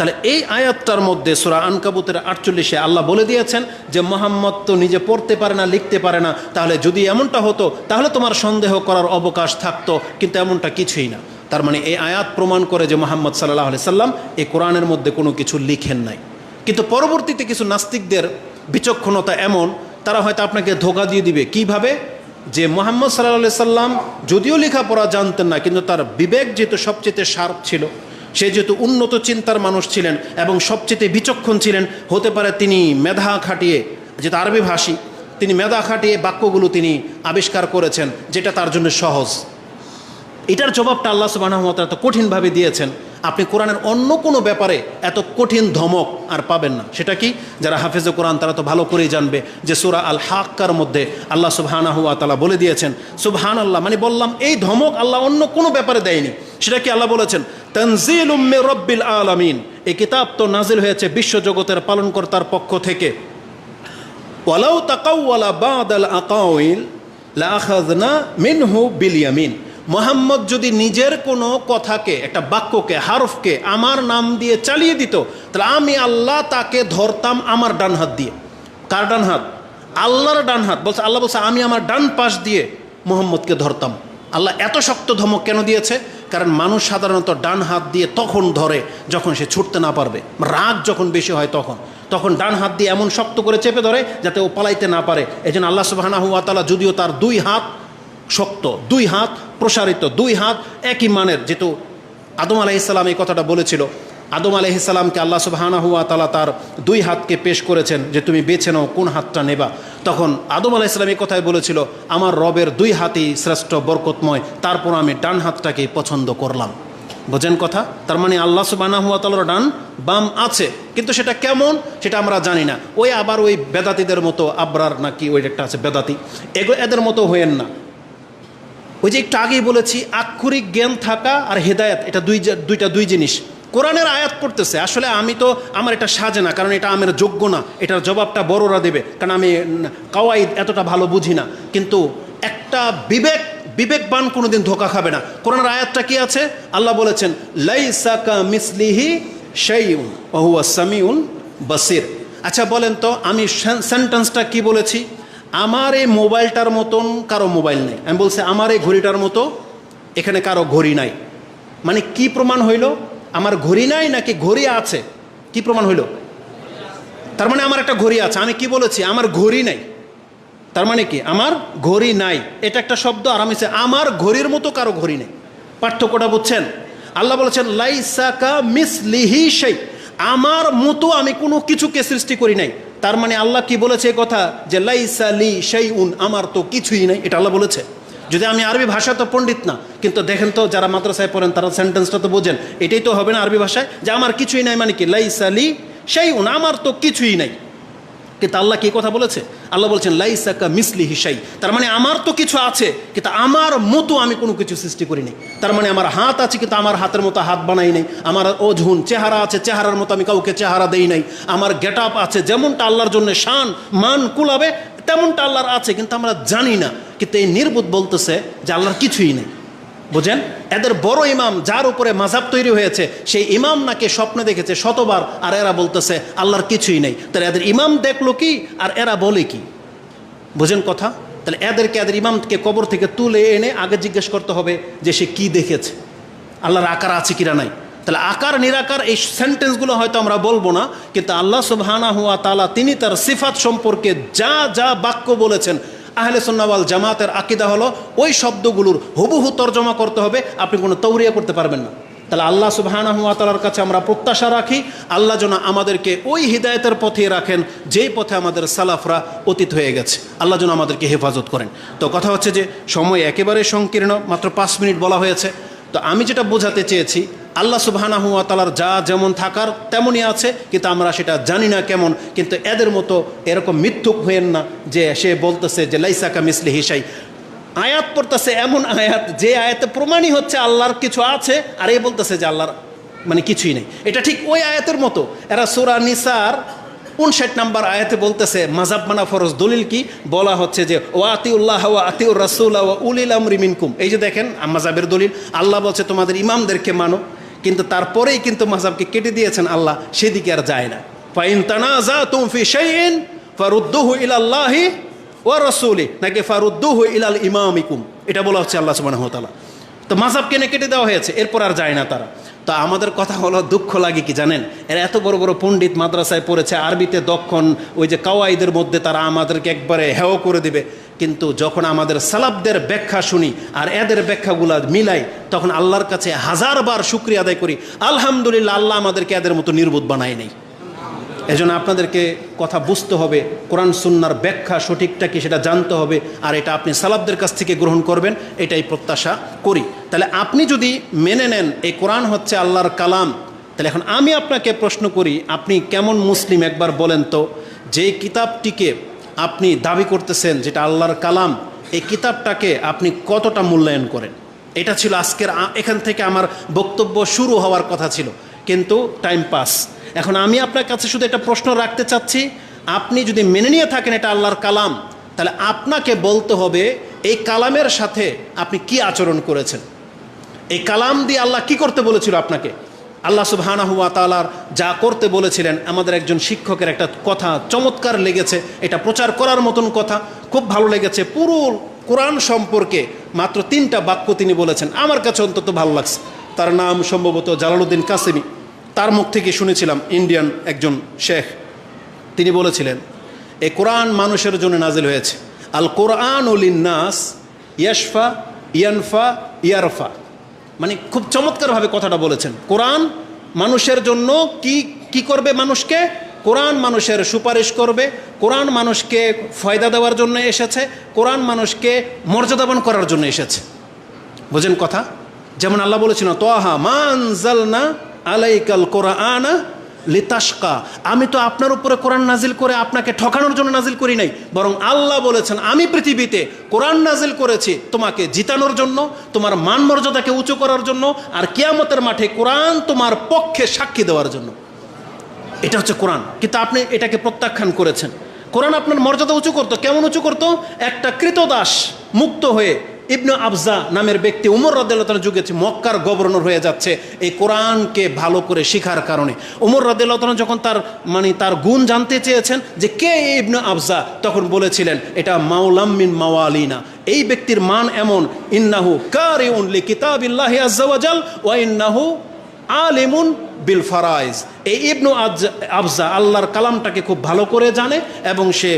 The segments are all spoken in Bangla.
তাহলে এই আয়াতটার মধ্যে সুরা আনকাবুতের আটচল্লিশে আল্লাহ বলে দিয়েছেন যে, মোহাম্মদ তো নিজে পড়তে পারে না, লিখতে পারে না। তাহলে যদি এমনটা হতো, তাহলে তোমার সন্দেহ করার অবকাশ থাকতো। কিন্তু এমনটা কিছুই না। তার মানে এই আয়াত প্রমাণ করে যে, মোহাম্মদ সাল্লাহ আলি সাল্লাম এই কোরআনের মধ্যে কোনো কিছু লিখেন নাই। কিন্তু পরবর্তীতে কিছু নাস্তিকদের বিচক্ষণতা এমন, তারা হয়তো আপনাকে ধোকা দিয়ে দিবে। কীভাবে? যে, মোহাম্মদ সাল্লাহ সাল্লাম যদিও লেখাপড়া জানতেন না, কিন্তু তার বিবেক যেহেতু সবচেয়ে শার্প ছিল সে যেহেতু উন্নত চিন্তার মানুষ ছিলেন এবং সবচেয়ে বিচক্ষণ ছিলেন, হতে পারে তিনি মেধা খাটিয়ে, যেহেতু আরবি ভাষী, তিনি মেধা খাটিয়ে বাক্যগুলো তিনি আবিষ্কার করেছেন, যেটা তার জন্য সহজ। এটার জবাবটা আল্লাহ সুবাহ এত কঠিনভাবে দিয়েছেন। আপনি কোরআনের অন্য কোনো ব্যাপারে এত কঠিন ধমক আর পাবেন না। সেটা কি? যারা হাফেজে কোরআন তারা তো ভালো করেই জানবে যে সুরা আল হাক্কার মধ্যে আল্লাহ সুবহানা হুয়া তালা বলে দিয়েছেন সুবহান আল্লাহ মানে বললাম এই ধমক আল্লাহ অন্য কোনো ব্যাপারে দেয়নি। সেটা কি আল্লাহ বলেছেন? তনজিল উম্মে রব্বিল আলামিন। এই কিতাব তো নাজিল হয়েছে বিশ্বজগতের পালনকর্তার পক্ষ থেকে। ওয়ালাউ তাকাউওয়ালা বাদাল আকাউইল লাখাযনা মিনহু বিলিয়ামিন মোহাম্মদ যদি নিজের কোনো কথাকে, একটা বাক্যকে, হারফকে আমার নাম দিয়ে চালিয়ে দিত, তাহলে আমি আল্লাহ তাকে ধরতাম আমার ডান হাত দিয়ে। কার ডান হাত? আল্লাহর ডান হাত। বলছে, আল্লাহ বলছে, আমি আমার ডান পাশ দিয়ে মোহাম্মদকে ধরতাম। আল্লাহ এত শক্ত ধমক কেন দিয়েছে? কারণ মানুষ সাধারণত ডান হাত দিয়ে তখন ধরে যখন সে ছুটতে না পারবে। রাগ যখন বেশি হয় তখন। তখন ডান হাত দিয়ে এমন শক্ত করে চেপে ধরে যাতে ও পালাইতে না পারে। এই জন্য আল্লাহ সুবাহানা হুয়া তালা যদিও তার দুই হাত শক্ত, দুই হাত প্রসারিত, দুই হাত একই মানের, যেহেতু আদম আলাহিসাল্লাম এই কথাটা বলেছিল আদম আলাইসাল্লামকে আল্লাহ সুবাহানা হুয়া তালা তার দুই হাতকে পেশ করেছেন যে তুমি বেছে নাও কোন হাতটা নেবা। তখন আদম আলাইসাল্লাম এই কথাই বলেছিল, আমার রবের দুই হাতই শ্রেষ্ঠ, বরকতময়, তারপর আমি ডান হাতটাকেই পছন্দ করলাম। বোঝেন কথা? তার মানে আল্লাহ সুবানা হুয়া তালার ডান বাম আছে, কিন্তু সেটা কেমন সেটা আমরা জানি না। ওই আবার ওই বেদাতিদের মতো আবরার নাকি ওই একটা আছে বেদাতি। এগুলো এদের মতো হয়েন না। ওই যে একটু আগেই বলেছি, আক্ষরিক জ্ঞান থাকা আর হেদায়াত, এটা দুই দুইটা দুই জিনিস। কোরআনের আয়াত পড়তেছে, আসলে আমি তো আমার এটা সাজে না, কারণ এটা আমার যোগ্য না, এটার জবাবটা বড়রা দেবে, কারণ আমি কাওয়াইদ এতটা ভালো বুঝি না, কিন্তু একটা বিবেক, বিবেকবান কোনোদিন ধোকা খাবে না। কোরআনের আয়াতটা কি আছে? আল্লাহ বলেছেন লাইসাকা মিসলিহি শাইউন ওহুয়া সামিউন বাসির। আচ্ছা বলেন তো, আমি সেন্টেন্সটা কি বলেছি? আমার এই মোবাইলটার মতন কারও মোবাইল নেই। আমি বলছি, আমার এই ঘড়িটার মতো এখানে কারও ঘড়ি নাই। মানে কি প্রমাণ হইল? আমার ঘড়ি নাই নাকি ঘড়ি আছে? কি প্রমাণ হইল? তার মানে আমার একটা ঘড়ি আছে। আমি কি বলেছি? আমার ঘড়ি নাই। তার মানে কি? আমার ঘড়ি নাই। এটা একটা শব্দ, আর আমি আমার ঘড়ির মতো কারও ঘড়ি নেই। পার্থক্যটা বুঝছেন? আল্লাহ বলেছেন লাইসাকা মিস লিহি সেই আমার মতো আমি কোনো কিছুকে সৃষ্টি করি নাই। তার মানে আল্লাহ কি বলেছে কথা? যে লাইসা লি সেই উন আমার তো কিছুই নাই। এটা আল্লাহ বলেছে। যদি আমি আরবি ভাষা তো পণ্ডিত না, কিন্তু দেখেন তো যারা মাদ্রাসায় পড়েন, তারা সেন্টেন্সটা তো বোঝেন। এটাই তো হবে না আরবি ভাষায়, যে আমার কিছুই নাই মানে কি? লাইসা লি সেই উন আমার তো কিছুই নাই। কিন্তু আল্লাহ কি কথা বলেছে? আল্লাহ বলছেন লাইসাকা মিসলি হিসাই তার মানে আমার তো কিছু আছে, কিন্তু আমার মতো আমি কোনো কিছু সৃষ্টি করিনি তার মানে আমার হাত আছে, কিন্তু আমার হাতের মতো হাত বানাই নাই। আমার ওঝুন চেহারা আছে, চেহারার মতো আমি কাউকে চেহারা দেই নাই। আমার গেট আছে, যেমনটা আল্লাহর জন্য শান, মান কুলাবে তেমনটা আল্লাহর আছে, কিন্তু আমরা জানি না। কিন্তু এই নির্বোধ বলতেছে যে আল্লাহর কিছুই নেই। বুঝেন? এদের বড় ইমাম যার উপরে মাঝাব তৈরি হয়েছে, সেই ইমাম নাকি স্বপ্নে দেখেছে শতবার, আর এরা বলতেছে আল্লাহর কিছুই নেই। তাহলে এদের ইমাম দেখল কি, আর এরা বলে কি? বোঝেন কথা? তাহলে এদেরকে, এদের ইমামকে কবর থেকে তুলে এনে আগে জিজ্ঞেস করতে হবে যে সে কি দেখেছে? আল্লাহর আকার আছে কিনা নাই? তাহলে আকার, নিরাকার এই সেন্টেন্সগুলো হয়তো আমরা বলব না, কিন্তু আল্লাহ সুবহানা হুয়া তালা তিনি তার সিফাত সম্পর্কে যা যা বাক্য বলেছেন, আহলে সন্নাওয়াল জামাতের আকিদা হলো ওই শব্দগুলোর হুবহু তর্জমা করতে হবে, আপনি কোনো তৌরিয়া করতে পারবেন না। তাহলে আল্লাহ সুবহানা হুয়া তালার কাছে আমরা প্রত্যাশা রাখি, আল্লাহ যেন আমাদেরকে ওই হৃদায়তের পথে রাখেন, যেই পথে আমাদের সালাফরা অতীত হয়ে গেছে। আল্লাহ যেন আমাদেরকে হেফাজত করেন। তো কথা হচ্ছে যে, সময় একেবারে সংকীর্ণ, মাত্র পাঁচ মিনিট বলা হয়েছে। তো আমি যেটা বোঝাতে চেয়েছি, আল্লাহ সুবহানা হুয়া তালার যা যেমন থাকার তেমনই আছে, কিন্তু আমরা সেটা জানি না কেমন, কিন্তু এদের মতো এরকম মিথ্যুক হইয়েন না যে সে বলতেছে যে লাইসাকা মিসলি হিসাই আয়াত পড়তেছে এমন আয়াত, যে আয়াতে প্রমাণই হচ্ছে আল্লাহর কিছু আছে, আর এ বলতেছে যে আল্লাহর মানে কিছুই নেই। এটা ঠিক ওই আয়াতের মতো। এরা সুরা নিসার উনষাট নাম্বার আয়াতে বলতেছে মাজাব মানা ফরজ, দলিল কি? বলা হচ্ছে যে ও আতিউল্লাহ ও আতিউর রাসুল্লাহ ও উলিল আমরি মিনকুম। এই যে দেখেন মাজাবের দলিল, আল্লাহ বলছে, তোমাদের ইমামদেরকে মানো। কিন্তু তারপরেই কিন্তু মাজাবকে কেটে দিয়েছেন আল্লাহ, সেদিকে আর যায় না। ফাইন তানাজা তুম ফি শাইইন ফারুদ্দুহু ইলাল্লাহি ওয়া রাসূলি। নাকি, ফারুদ্দুহু ইলাল ইমামিকুম। এটা বলা হচ্ছে আল্লাহ তাআলা। তো মাঝাব কেনে কেটে দেওয়া হয়েছে, এরপর আর যায় না তারা। তো আমাদের কথা হলো দুঃখ লাগে কি জানেন? এরা এত বড় বড় পণ্ডিত মাদ্রাসায় পড়েছে, আরবিতে দক্ষণ, ওই যে কাওয়াইদের মধ্যে তারা আমাদেরকে একবারে হেও করে দিবে। কিন্তু যখন আমাদের সালাবদের ব্যাখ্যা শুনি আর এদের ব্যাখ্যাগুলো মিলাই, তখন আল্লাহর কাছে হাজারবার শুক্রিয়া আদায় করি। আলহামদুলিল্লাহ, আল্লাহ আমাদেরকে এদের মতো নির্বোধ বানায় নেই। এজন্য আপনাদেরকে কথা বুঝতে হবে, কোরআন সুন্নার ব্যাখ্যা সঠিকটা কি সেটা জানতে হবে, আর এটা আপনি সালাবদের কাছ থেকে গ্রহণ করবেন, এটাই প্রত্যাশা করি। তাহলে আপনি যদি মেনে নেন এই কোরআন হচ্ছে আল্লাহর কালাম, তাহলে এখন আমি আপনাকে প্রশ্ন করি, আপনি কেমন মুসলিম একবার বলেন তো, যে কিতাবটিকে আপনি দাবি করতেছেন যেটা আল্লাহর কালাম, এই কিতাবটাকে আপনি কতটা মূল্যায়ন করেন? এটা ছিল আজকের এখান থেকে আমার বক্তব্য শুরু হওয়ার কথা ছিল। কিন্তু টাইম পাস এখন আমি আপনার কাছে শুধু একটা প্রশ্ন রাখতে চাচ্ছি। আপনি যদি মেনে নিয়ে থাকেন এটা আল্লাহর কালাম, তাহলে আপনাকে বলতে হবে, এই কালামের সাথে আপনি কি আচরণ করেছেন? এই কালাম দিয়ে আল্লাহ কি করতে বলেছিল আপনাকে? আল্লাহ সুবহানাহু ওয়া তাআলার যা করতে বলেছিলেন, আমাদের একজন শিক্ষকের একটা কথা চমৎকার লেগেছে। এটা প্রচার করার মতন কথা, খুব ভালো লেগেছে। পুরো কোরআন সম্পর্কে মাত্র তিনটা বাক্য তিনি বলেছেন। আমার কাছে অন্তত ভালো লাগছে। তার নাম সম্ভবত জালালুদ্দিন কাসেমি। তার মুখ থেকে শুনেছিলাম ইন্ডিয়ান একজন শেখ। তিনি বলেছিলেন এই কোরআন মানুষের জন্য নাজিল হয়েছে। আল কোরআন নাস ইয়াশফা, ইয়ানফা, ইয়ারফা। মানে খুব চমৎকারভাবে কথাটা বলেছেন। কোরআন মানুষের জন্য কি কি করবে মানুষকে? কোরআন মানুষের সুপারিশ করবে। কোরআন মানুষকে ফয়দা দেওয়ার জন্য এসেছে। কোরআন মানুষকে মর্যাদাবান করার জন্য এসেছে। বোঝেন কথা? যেমন আল্লাহ বলেছিল তোহা মানজালনা আলাইকাল কোরআনা লিতাসকা আমি তো আপনার উপরে কোরআন নাজিল করে আপনাকে ঠকানোর জন্য নাজিল করি নাই। বরং আল্লাহ বলেছেন, আমি পৃথিবীতে কোরআন নাজিল করেছি তোমাকে জিতানোর জন্য, তোমার মান মর্যাদাকে উঁচু করার জন্য, আর কিয়ামতের মাঠে কোরআন তোমার পক্ষে সাক্ষী দেওয়ার জন্য। এটা হচ্ছে কোরআন। কিন্তু আপনি এটাকে প্রত্যাখ্যান করেছেন। কোরআন আপনার মর্যাদা উঁচু করতো। কেমন উঁচু করতো? একটা কৃতদাস মুক্ত হয়ে ইবনু আফজা নামের ব্যক্তি উমর রদ্দার যুগে মক্কার গভর্নর হয়ে যাচ্ছে, এই কোরআনকে ভালো করে শিখার কারণে। উমর রদ্দাল্লাহ যখন তার মানে তার গুণ জানতে চেয়েছেন যে কে ইবনু আফজা তখন বলেছিলেন, এটা মাওলাম্মিন মাওয়ালিনা। এই ব্যক্তির মান এমন, ইন্নাহু কারে উনলি কিতাবিল্লাহি আজ্জাওয়াজাল ওয়া ইন্নাহু আলিমুন বিল ফারাইজ। এই ইবনু আফজা আল্লাহর কালামটাকে খুব ভালো করে জানে এবং সে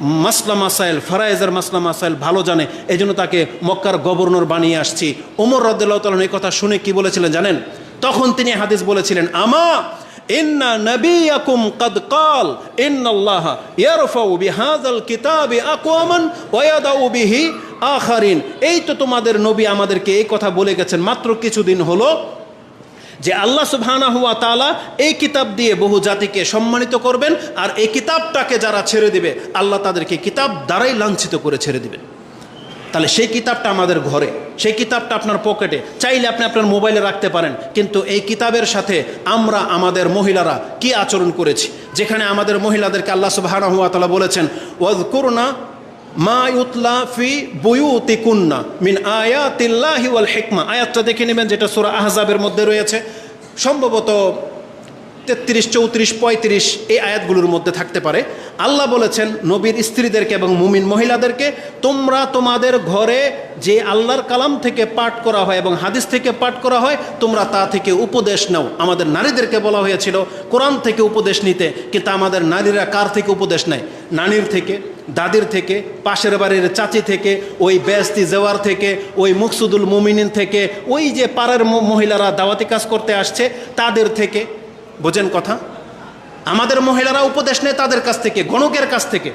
মাসলা মাসাইল ফারাইজের মাসলা মাসাইল ভালো জানে এই জন্য তাকে মক্কার গভর্নর বানিয়ে আসছি। ওমর রদুল্লাহ এই কথা শুনে কি বলেছিলেন জানেন? তখন তিনি হাদিস বলেছিলেন, আমা কাল কিতাবি আখারিন। এই তো তোমাদের নবী আমাদেরকে এই কথা বলে গেছেন, মাত্র কিছুদিন হলো যে আল্লাহ সুবহানা হুয়া তালা এই কিতাব দিয়ে বহু জাতিকে সম্মানিত করবেন আর এই কিতাবটাকে যারা ছেড়ে দিবে, আল্লাহ তাদেরকে কিতাব দ্বারাই লাঞ্ছিত করে ছেড়ে দিবেন। তাহলে সেই কিতাবটা আমাদের ঘরে, সেই কিতাবটা আপনার পকেটে, চাইলে আপনি আপনার মোবাইলে রাখতে পারেন, কিন্তু এই কিতাবের সাথে আমরা, আমাদের মহিলারা কি আচরণ করেছি? যেখানে আমাদের মহিলাদেরকে আল্লাহ তালা বলেছেন ওয়াজ করুনা মা ইউতলা ফি মিন আয়াতিল্লাহি ওয়াল হিকমা। আয়াতটা দেখে নেবেন যেটা সূরা আহজাবের মধ্যে রয়েছে। সম্ভবত তেত্রিশ, চৌত্রিশ, পঁয়ত্রিশ এই আয়াতগুলোর মধ্যে থাকতে পারে। আল্লাহ বলেছেন, নবীর স্ত্রীদেরকে এবং মুমিন মহিলাদেরকে তোমরা তোমাদের ঘরে যে আল্লাহর কালাম থেকে পাঠ করা হয় এবং হাদিস থেকে পাঠ করা হয়, তোমরা তা থেকে উপদেশ নাও। আমাদের নারীদেরকে বলা হয়েছিল, কোরআন থেকে উপদেশ নিতে, কিন্তু আমাদের নারীরা কার থেকে উপদেশ নেয়? নানির থেকে, দাদির থেকে, পাশের বাড়ির চাচি থেকে, ওই বেস্তি জেওয়ার থেকে, ওই মুকসুদুল মুমিনিন থেকে, ওই যে পাড়ার মহিলারা দাওয়াতি কাজ করতে আসছে, তাদের থেকে। বোঝেন কথা? আমাদের মহিলারা উপদেশ নেয় তাদের কাছ থেকে, গণকের কাছ থেকে।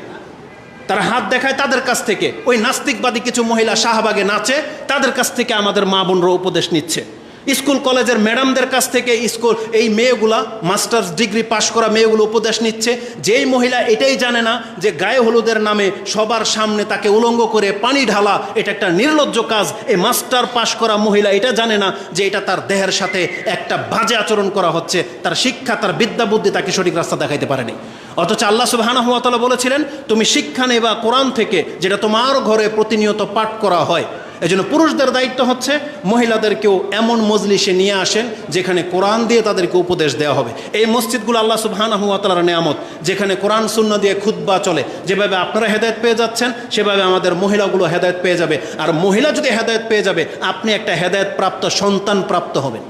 তারা হাত দেখায় তাদের কাছ থেকে। ওই নাস্তিকবাদী কিছু মহিলা শাহবাগে নাচে, তাদের কাছ থেকে আমাদের মা বোনরা উপদেশ নিচ্ছে। স্কুল কলেজের ম্যাডামদের কাছ থেকে স্কুল, এই মেয়েগুলা মাস্টার্স ডিগ্রি পাশ করা মেয়েগুলো উপদেশ নিচ্ছে। যেই মহিলা এটাই জানে না যে গায়ে হলুদের নামে সবার সামনে তাকে উলঙ্গ করে পানি ঢালা, এটা একটা নির্লজ্জ কাজ। এই মাস্টার পাশ করা মহিলা এটা জানে না যে এটা তার দেহের সাথে একটা বাজে আচরণ করা হচ্ছে। তার শিক্ষা, তার বিদ্যা বুদ্ধি তাকে সঠিক রাস্তা দেখাইতে পারেনি। অথচ আল্লাহ সুবহানাহু ওয়া তাআলা বলেছিলেন, তুমি শিক্ষা নেবা কোরআন থেকে, যেটা তোমার ঘরে প্রতিনিয়ত পাঠ করা হয়। এই জন্য পুরুষদের দায়িত্ব হচ্ছে মহিলাদেরকেও এমন মজলিসে নিয়ে আসেন যেখানে কোরআন দিয়ে তাদেরকে উপদেশ দেওয়া হবে। এই মসজিদগুলো আল্লাহ সুবহানাহু ওয়া তাআলার নেয়ামত, যেখানে কোরআন শূন্য দিয়ে খুতবা চলে। যেভাবে আপনারা হেদায়ত পেয়ে যাচ্ছেন, সেভাবে আমাদের মহিলাগুলো হেদায়ত পেয়ে যাবে। আর মহিলা যদি হেদায়ত পেয়ে যাবে, আপনি একটা হেদায়ত প্রাপ্ত সন্তান প্রাপ্ত হবেন।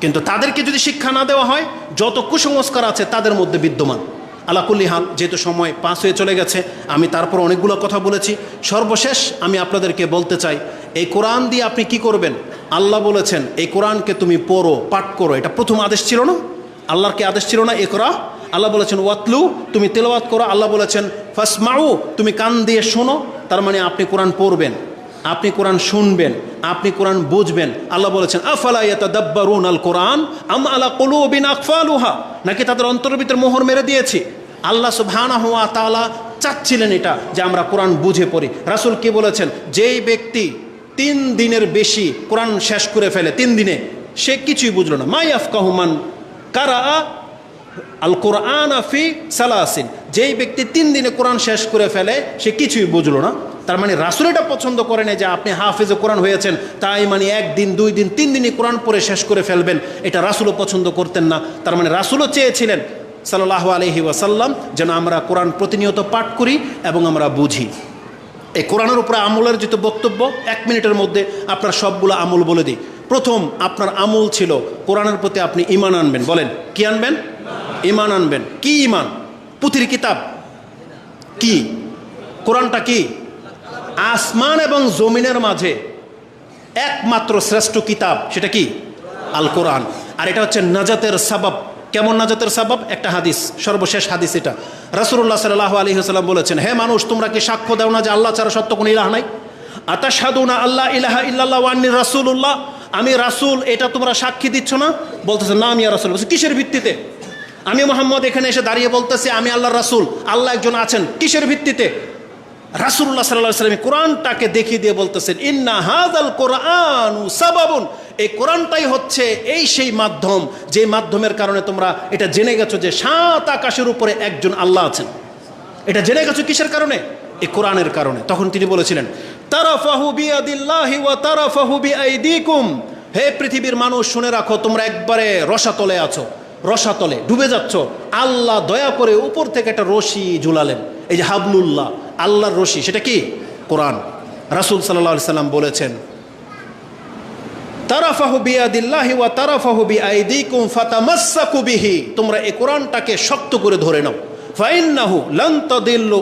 কিন্তু তাদেরকে যদি শিক্ষা না দেওয়া হয়, যত কুসংস্কার আছে তাদের মধ্যে বিদ্যমান। আলাকুল্লি হাল, যেহেতু সময় পাস হয়ে চলে গেছে, আমি তারপর অনেকগুলো কথা বলেছি। সর্বশেষ আমি আপনাদেরকে বলতে চাই, এই কোরআন দিয়ে আপনি কি করবেন? আল্লাহ বলেছেন, এই কোরআনকে তুমি পড়ো, পাঠ করো। এটা প্রথম আদেশ ছিল না? আল্লাহর আদেশ ছিল না? এ করা আল্লাহ বলেছেন, ওয়াতলু, তুমি তেলাওয়াত করো। আল্লাহ বলেছেন, ফাসমাউ, তুমি কান দিয়ে শোনো। তার মানে আপনি কোরআন পড়বেন, আপনি কোরআন শুনবেন। আপনি কোরআন বুঝবেন। আল্লাহ বলেছেন, আফালা আল কোরআন আম আলা কুলুবিন আকফালুহা? নাকি তাদের অন্তরের ভিতরে মোহর মেরে দিয়েছি? আল্লাহ সুবহানাহু ওয়া তাআলা চাচ্ছিলেন এটা, যে আমরা কোরআন বুঝে পড়ি। রাসূল কি বলেছেন? যেই ব্যক্তি তিন দিনের বেশি কোরআন শেষ করে ফেলে, তিন দিনে, সে কিছুই বুঝলো না। মাই আফকাহুমান কারা আল কোরআন আফি সালাসিন। যেই ব্যক্তি তিন দিনে কোরআন শেষ করে ফেলে, সে কিছুই বুঝলো না। তার মানে রাসুল এটা পছন্দ করে না যে আপনি হাফেজে কোরআন হয়েছেন, তাই মানে একদিন, দুই দিন, তিন দিনই কোরআন পরে শেষ করে ফেলবেন। এটা রাসুলও পছন্দ করতেন না। তার মানে রাসুলও চেয়েছিলেন সাল্লাহ আলহি ওয়াসাল্লাম, যেন আমরা কোরআন প্রতিনিয়ত পাঠ করি এবং আমরা বুঝি। এই কোরআনের উপরে আমলের যেহেতু বক্তব্য, এক মিনিটের মধ্যে আপনার সবগুলো আমল বলে দিই। প্রথম, আপনার আমল ছিল কোরআনের প্রতি আপনি ইমান আনবেন। বলেন, কি আনবেন? ইমান আনবেন। কি ইমান পুথির কিতাব। কি? কোরআনটা কি? আসমান এবং জমিনের মাঝে একমাত্র শ্রেষ্ঠ কিতাব, সেটা কি? আল কোরআন আর এটা হচ্ছে নাজাতের সাবাব। কেমন নাজাতের সাবাব? একটা হাদিস, সর্বশেষ হাদিস এটা। রাসুল্লাহ সাল্লাহ আলী হাসাল্লাম বলেছেন, হে মানুষ, তোমরা কি সাক্ষ্য দাও না যে আল্লাহ ছাড়া সত্য কোনো ইলাহ নাই? আতা সাধু না আল্লাহ ইলাহা ইল্লাল্লাহ ওয়ান্নি রাসুল্লাহ আমি রাসুল, এটা তোমরা সাক্ষী দিচ্ছ না? বলতেছে, না, আমি রাসুল। বলছি, কিসের ভিত্তিতে? আমি মোহাম্মদ এখানে এসে দাঁড়িয়ে বলতেছি, আমি আল্লাহ রাসুল, আল্লাহ একজন আছেন। কিসের ভিত্তিতে? রাসুল্লাহ সাল্লাহ সাল্লাম কোরআনটাকে দেখিয়ে দিয়ে বলতেছেন, ইন্না হাজাল কোরআন সাবাবুন। এই কোরআনটাই হচ্ছে এই সেই মাধ্যম, যে মাধ্যমের কারণে তোমরা এটা জেনে গেছো যে সাত আকাশের উপরে একজন আল্লাহ আছেন। এটা জেনে গেছো কিসের কারণে? এই কোরআনের কারণে। তখন তিনি বলেছিলেন, তারাফাহু বিয়াদিল্লাহি ওয়া তারাফাহু বিআইদিকুম। হে পৃথিবীর মানুষ, শুনে রাখো, তোমরা একবারে রসাতলে আছো, রসাতলে ডুবে যাচ্ছ। আল্লাহ দয়া করে উপর থেকে একটা রশি ঝুলালেন। এই যে হাবলুল্লাহ আল্লাহর রশি, সেটা কি? কোরআন। রাসুল সাল্লাহ সাল্লাম বলেছেন তোমরা এই কোরআনটাকে শক্ত করে ধরে নাও। ফাইন্নাহু লান তাদিল্লু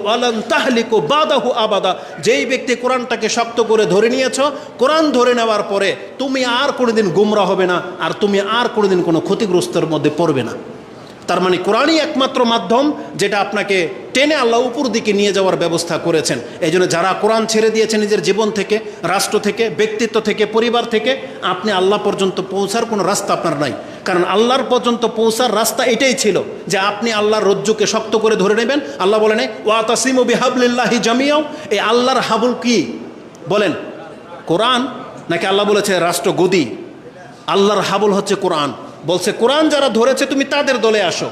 তাহলিকু বাদাহু আবাদা। যেই ব্যক্তি কোরআনটাকে শক্ত করে ধরে নিয়েছ, কোরআন ধরে নেওয়ার পরে তুমি আর কোনোদিন গুমরা হবে না, আর তুমি আর কোনোদিন কোনো ক্ষতিগ্রস্তের মধ্যে পড়বে না। তার মানে কোরআনই একমাত্র মাধ্যম যেটা আপনাকে টেনে আল্লাহ উপর দিকে নিয়ে যাওয়ার ব্যবস্থা করেছেন। এই যারা কোরআন ছেড়ে দিয়েছেন নিজের জীবন থেকে, রাষ্ট্র থেকে, ব্যক্তিত্ব থেকে, পরিবার থেকে, আপনি আল্লাহ পর্যন্ত পৌঁছার কোনো রাস্তা আপনার নাই। কারণ আল্লাহর পর্যন্ত পৌঁছার রাস্তা এটাই ছিল যে আপনি আল্লাহর রজ্জুকে শক্ত করে ধরে নেবেন। আল্লাহ বলেন ওয়া তাসিম বিহাবলিল্লাহি জামিয়াও এই আল্লাহর হাবুল কি? বলেন, কোরআন? নাকি আল্লাহ বলেছে রাষ্ট্র গদি আল্লাহর হাবুল হচ্ছে কোরআন। বলছে, কোরআন যারা ধরেছে, তুমি তাদের দলে আসো।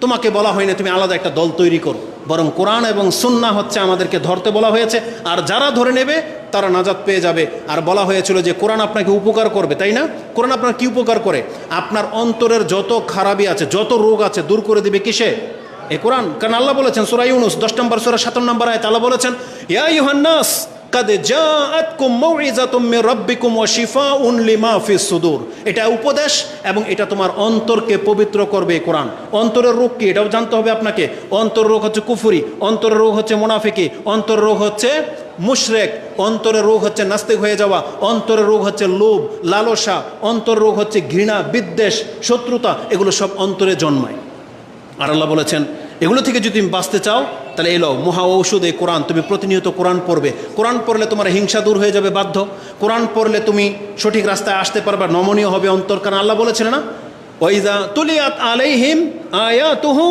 তোমাকে বলা হয়নি, তুমি আলাদা একটা দল তৈরি করো। বরং কোরআন এবং সুন্না হচ্ছে আমাদেরকে ধরতে বলা হয়েছে। আর যারা ধরে নেবে, তারা নাজাত পেয়ে যাবে। আর বলা হয়েছিল যে, কোরআন আপনাকে উপকার করবে, তাই না? কোরআন আপনার কি উপকার করে? আপনার অন্তরের যত খারাপই আছে, যত রোগ আছে, দূর করে দিবে কিসে? এ কোরআন। কারণ আল্লাহ বলেছেন, সুরা ইউনুস, দশ নম্বর সুরা সাত নম্বর আয় আল্লাহ বলেছেন, ইয়া ইউহান্নাস কাদে সুদূর। এটা উপদেশ এবং এটা তোমার অন্তরকে পবিত্র করবে কোরআন। অন্তরের রোগ কি? এটাও জানতে হবে আপনাকে। অন্তর রোগ হচ্ছে কুফুরি, অন্তরের রোগ হচ্ছে মুনাফিকি অন্তর রোগ হচ্ছে মুশরেক, অন্তরের রোগ হচ্ছে নাস্তিক হয়ে যাওয়া, অন্তরের রোগ হচ্ছে লোভ, লালসা অন্তর রোগ হচ্ছে ঘৃণা, বিদ্বেষ, শত্রুতা, এগুলো সব অন্তরে জন্মায়। আর আল্লাহ বলেছেন, এগুলো থেকে যদি তুমি বাঁচতে চাও তাহলে এলো, মহা ঔষধ এই কোরআন, তুমি প্রতিনিয়ত কোরআন পড়বে। কোরআন পড়লে তোমার হিংসা দূর হয়ে যাবে, বাধ্য। কোরআন পড়লে তুমি সঠিক রাস্তায় আসতে পারবে নমনীয় হবে অন্তর। কারণ আল্লাহ বলেছেন না ওইজা তুলিয়াত আলাইহিম আয়াতুহু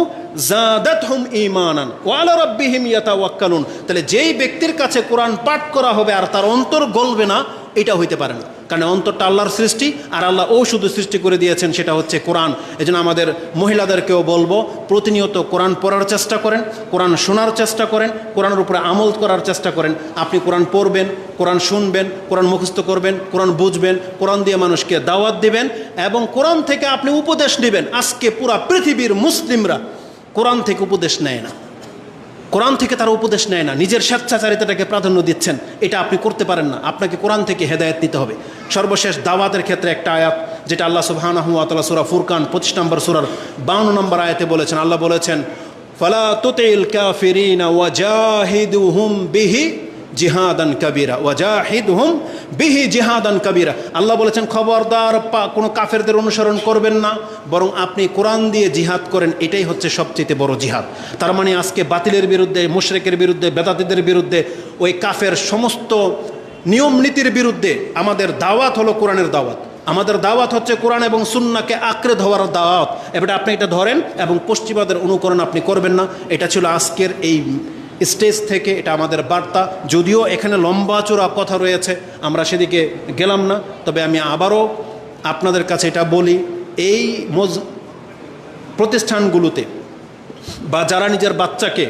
জাদাতহুম ঈমানান, ওয়া আলা রাব্বিহিম ইয়াতাওয়াক্কালুন। তাহলে যেই ব্যক্তির কাছে কোরআন পাঠ করা হবে আর তার অন্তর গলবে না, এটা হইতে পারে না। কারণ অন্তরটা আল্লাহর সৃষ্টি, আর আল্লাহ ও শুধু সৃষ্টি করে দিয়েছেন, সেটা হচ্ছে কোরআন। এই জন্য আমাদের মহিলাদেরকেও বলব, প্রতিনিয়ত কোরআন পড়ার চেষ্টা করেন, কোরআন শোনার চেষ্টা করেন, কোরআনের উপরে আমল করার চেষ্টা করেন। আপনি কোরআন পড়বেন, কোরআন শুনবেন, কোরআন মুখস্থ করবেন, কোরআন বুঝবেন, কোরআন দিয়ে মানুষকে দাওয়াত দিবেন, এবং কোরআন থেকে আপনি উপদেশ নেবেন আজকে পুরা পৃথিবীর মুসলিমরা কোরআন থেকে উপদেশ নেয় না। কোরআন থেকে তারা উপদেশ নেয় না, নিজের স্বেচ্ছাচারিতাটাকে প্রাধান্য দিচ্ছেন। এটা আপনি করতে পারেন না। আপনাকে কোরআন থেকে হেদায়ত নিতে হবে। সর্বশেষ দাওয়াতের ক্ষেত্রে একটা আয়াত, যেটা আল্লাহ সুবাহানহমাতাল্লাহ সুরা ফুরকান পঁচিশ নম্বর সুরার বাউন্ন নম্বর আয়াতে বলেছেন। আল্লাহ বলেছেন, ফলা তোতেল কাফিরিনা হুম বিহি জিহাদান কবিরা ওয়াজাহিদ হুম বিহি জিহাদান কবিরা। আল্লাহ বলেছেন, খবরদার কোনো কাফেরদের অনুসরণ করবেন না, বরং আপনি কোরআন দিয়ে জিহাদ করেন, এটাই হচ্ছে সবচেয়ে বড় জিহাদ। তার মানে আজকে বাতিলের বিরুদ্ধে, মুশরেকের বিরুদ্ধে, বেদাতিদের বিরুদ্ধে, ওই কাফের সমস্ত নিয়ম নীতির বিরুদ্ধে আমাদের দাওয়াত হলো কোরআনের দাওয়াত। আমাদের দাওয়াত হচ্ছে কোরআন এবং সুন্নাকে আঁকড়ে ধরার দাওয়াত। এবারে আপনি এটা ধরেন এবং পশ্চিমাদের অনুকরণ আপনি করবেন না। এটা ছিল আজকের এই স্টেজ থেকে এটা আমাদের বার্তা। যদিও এখানে লম্বা চূড়া কথা রয়েছে, আমরা সেদিকে গেলাম না, তবে আমি আবারও আপনাদের কাছে এটা বলি, এই মজ, প্রতিষ্ঠানগুলোতে বা যারা নিজের বাচ্চাকে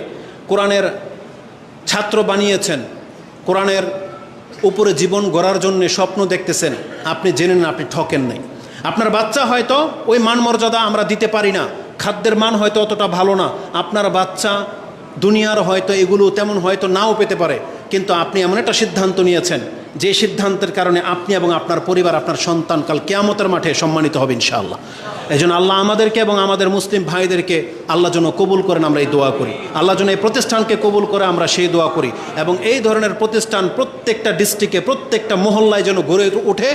কোরআনের ছাত্র বানিয়েছেন, কোরআনের উপরে জীবন গড়ার জন্য স্বপ্ন দেখতেছেন, আপনি জেনে জেনেন আপনি ঠকেন নাই। আপনার বাচ্চা হয়তো ওই মান মর্যাদা আমরা দিতে পারি না, খাদ্যের মান হয়তো অতটা ভালো না, আপনার বাচ্চা দুনিয়ার হয়তো এগুলো তেমন হয়তো নাও পেতে পারে, কিন্তু আপনি এমন একটা সিদ্ধান্ত নিয়েছেন, যে সিদ্ধান্তের কারণে আপনি এবং আপনার পরিবার, আপনার সন্তান কাল কেয়ামতের মাঠে সম্মানিত হবে ইনশাআল্লাহ। এই জন্য আল্লাহ আমাদেরকে এবং আমাদের মুসলিম ভাইদেরকে আল্লাহ যেন কবুল করেন, আমরা এই দোয়া করি। আল্লাহ যেন এই প্রতিষ্ঠানকে কবুল করে আমরা সেই দোয়া করি এবং এই ধরনের প্রতিষ্ঠান প্রত্যেকটা ডিস্ট্রিক্টে, প্রত্যেকটা মহল্লায় যেন গড়ে উঠে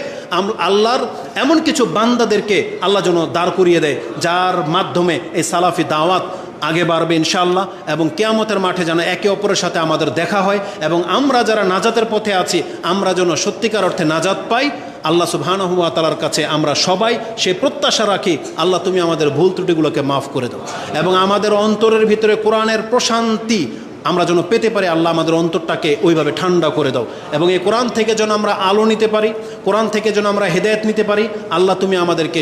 আল্লাহর এমন কিছু বান্দাদেরকে আল্লাহ যেন দাঁড় করিয়ে দেয়, যার মাধ্যমে এই সালাফি দাওয়াত আগে বাড়বে ইনশাল্লাহ এবং কেয়ামতের মাঠে যেন একে অপরের সাথে আমাদের দেখা হয়, এবং আমরা যারা নাজাতের পথে আছি, আমরা যেন সত্যিকার অর্থে নাজাত পাই। আল্লাহ সুবহানাহুয়া তালার কাছে আমরা সবাই সে প্রত্যাশা রাখি, আল্লাহ তুমি আমাদের ভুল ত্রুটিগুলোকে মাফ করে দাও। এবং আমাদের অন্তরের ভিতরে কোরআনের প্রশান্তি আমরা যেন পেতে পারি, আল্লাহ আমাদের অন্তরটাকে ওইভাবে ঠান্ডা করে দাও। এবং এই কোরআন থেকে যেন আমরা আলো নিতে পারি, কোরআন থেকে যেন আমরা হেদায়েত নিতে পারি, আল্লাহ তুমি আমাদেরকে